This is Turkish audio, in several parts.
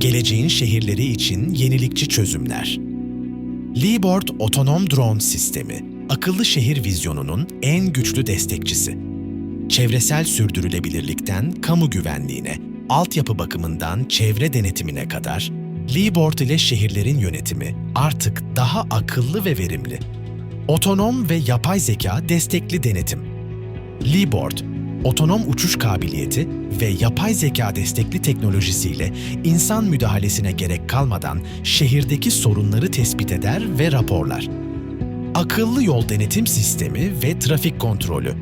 Geleceğin şehirleri için yenilikçi çözümler. Leeboard Otonom Drone Sistemi, akıllı şehir vizyonunun en güçlü destekçisi. Çevresel sürdürülebilirlikten kamu güvenliğine, altyapı bakımından çevre denetimine kadar, Leeboard ile şehirlerin yönetimi artık daha akıllı ve verimli. Otonom ve yapay zeka destekli denetim. Leeboard, otonom uçuş kabiliyeti ve yapay zeka destekli teknolojisiyle insan müdahalesine gerek kalmadan şehirdeki sorunları tespit eder ve raporlar. Akıllı yol denetim sistemi ve trafik kontrolü.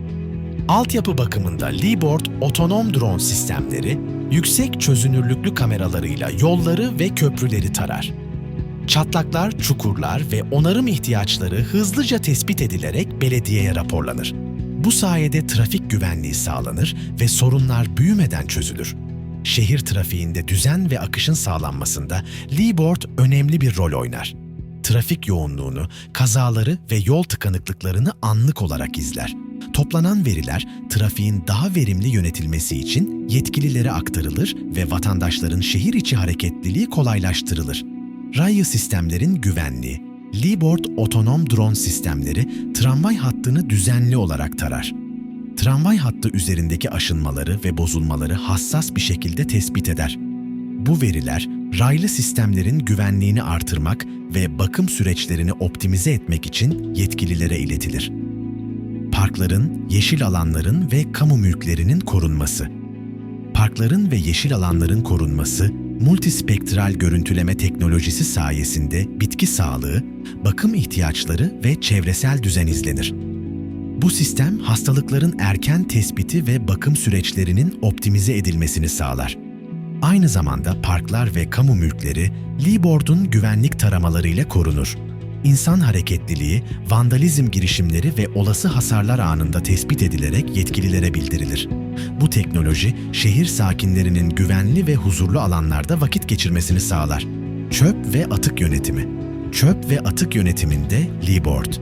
Altyapı bakımında Leeboard otonom drone sistemleri yüksek çözünürlüklü kameralarıyla yolları ve köprüleri tarar. Çatlaklar, çukurlar ve onarım ihtiyaçları hızlıca tespit edilerek belediyeye raporlanır. Bu sayede trafik güvenliği sağlanır ve sorunlar büyümeden çözülür. Şehir trafiğinde düzen ve akışın sağlanmasında Leeboard önemli bir rol oynar. Trafik yoğunluğunu, kazaları ve yol tıkanıklıklarını anlık olarak izler. Toplanan veriler trafiğin daha verimli yönetilmesi için yetkililere aktarılır ve vatandaşların şehir içi hareketliliği kolaylaştırılır. Rayı sistemlerin güvenliği, Leeboard otonom drone sistemleri tramvay hattını düzenli olarak tarar. Tramvay hattı üzerindeki aşınmaları ve bozulmaları hassas bir şekilde tespit eder. Bu veriler raylı sistemlerin güvenliğini artırmak ve bakım süreçlerini optimize etmek için yetkililere iletilir. Parkların, yeşil alanların ve kamu mülklerinin korunması. Parkların ve yeşil alanların korunması, multispektral görüntüleme teknolojisi sayesinde bitki sağlığı, bakım ihtiyaçları ve çevresel düzen izlenir. Bu sistem hastalıkların erken tespiti ve bakım süreçlerinin optimize edilmesini sağlar. Aynı zamanda parklar ve kamu mülkleri Leeboard'un güvenlik taramalarıyla korunur. İnsan hareketliliği, vandalizm girişimleri ve olası hasarlar anında tespit edilerek yetkililere bildirilir. Bu teknoloji şehir sakinlerinin güvenli ve huzurlu alanlarda vakit geçirmesini sağlar. Çöp ve atık yönetimi. Çöp ve atık yönetiminde Leeboard,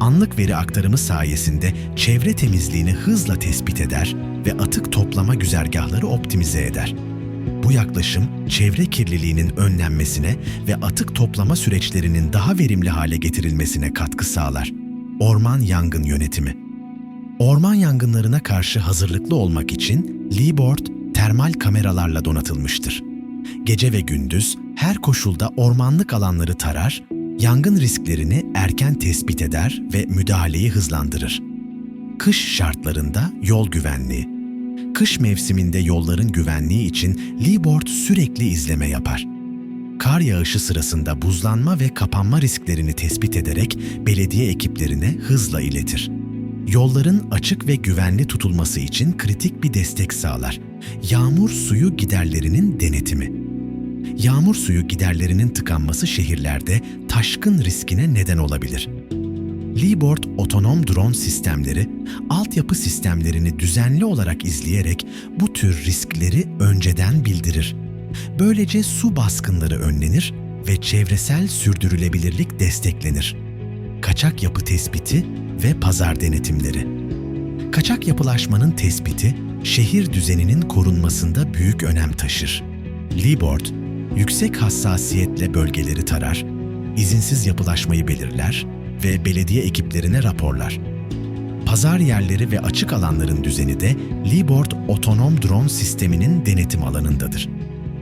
anlık veri aktarımı sayesinde çevre temizliğini hızla tespit eder ve atık toplama güzergahları optimize eder. Bu yaklaşım çevre kirliliğinin önlenmesine ve atık toplama süreçlerinin daha verimli hale getirilmesine katkı sağlar. Orman yangın yönetimi. Orman yangınlarına karşı hazırlıklı olmak için Leeboard termal kameralarla donatılmıştır. Gece ve gündüz her koşulda ormanlık alanları tarar, yangın risklerini erken tespit eder ve müdahaleyi hızlandırır. Kış şartlarında yol güvenliği. Kış mevsiminde yolların güvenliği için Leeboard sürekli izleme yapar. Kar yağışı sırasında buzlanma ve kapanma risklerini tespit ederek belediye ekiplerine hızla iletir. Yolların açık ve güvenli tutulması için kritik bir destek sağlar. Yağmur suyu giderlerinin denetimi. Yağmur suyu giderlerinin tıkanması şehirlerde taşkın riskine neden olabilir. Leeboard otonom drone sistemleri, altyapı sistemlerini düzenli olarak izleyerek bu tür riskleri önceden bildirir. Böylece su baskınları önlenir ve çevresel sürdürülebilirlik desteklenir. Kaçak yapı tespiti ve pazar denetimleri. Kaçak yapılaşmanın tespiti, şehir düzeninin korunmasında büyük önem taşır. Leeboard, yüksek hassasiyetle bölgeleri tarar, izinsiz yapılaşmayı belirler ve belediye ekiplerine raporlar. Pazar yerleri ve açık alanların düzeni de Leeboard otonom drone sisteminin denetim alanındadır.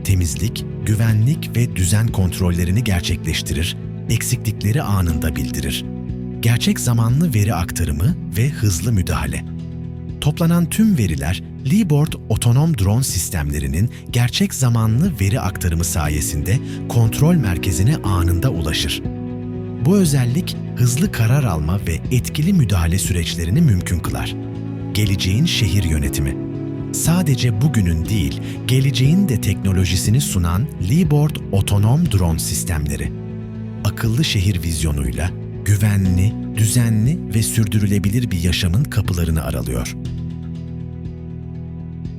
Temizlik, güvenlik ve düzen kontrollerini gerçekleştirir, eksiklikleri anında bildirir. Gerçek zamanlı veri aktarımı ve hızlı müdahale. Toplanan tüm veriler Leeboard otonom drone sistemlerinin gerçek zamanlı veri aktarımı sayesinde kontrol merkezine anında ulaşır. Bu özellik hızlı karar alma ve etkili müdahale süreçlerini mümkün kılar. Geleceğin şehir yönetimi. Sadece bugünün değil, geleceğin de teknolojisini sunan Leeboard otonom drone sistemleri. Akıllı şehir vizyonuyla güvenli, düzenli ve sürdürülebilir bir yaşamın kapılarını aralıyor.